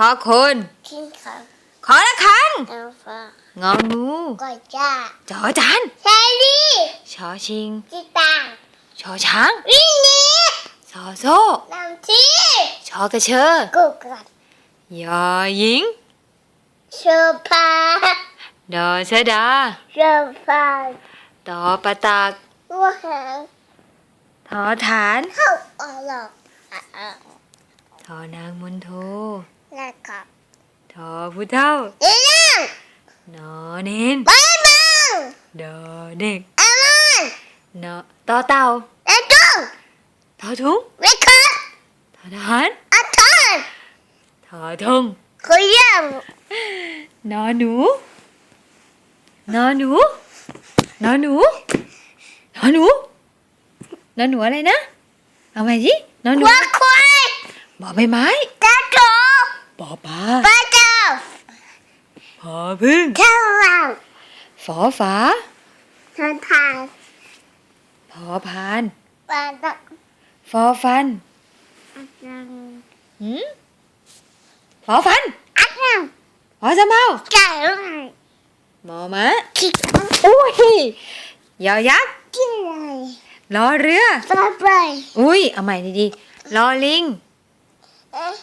ขอคนกินข้าวขอละคังเอาฟ้างองูก็จ้าจอจานแซลี่ชอชิงจิตางชอช้างวิ่งหนีซอโซ่น้ำที่ชอกระเชอกูกัดยอหญิงเชือผ้าดอชะดาเชือผ้าตอปะตักหัวหางทอฐานเข้าออกหลอกอะอะทอนางมนโทแล้วก็ทอ ผู้เท่าเอียงนอเนนไปบังดอเด็กอามันนอต่อเต่าไอ้จุ้งทอทุงไม่คืนทอทหารอาทานทอทงคุยยังนอหนูนอหนูนอหนูนอหนูนอหนูอะไรนะ เอาใหม่สินอหนูหัวควายบอใบไม้ตาโตปอปลาปลาเจ้าพ อพึ่งเจ้าหลังฝอฝาทางทางพอพานปลาตะฟอฟันอัดนังหืมฟอฟันอัดนังฟอสำเภาไก่ลงหมอมะคิดอุ้ยยอยักษ์กินอะไรรอเรือปลาไปอุ้ยเอาใหม่ดีๆรอลิงเอ๊ะ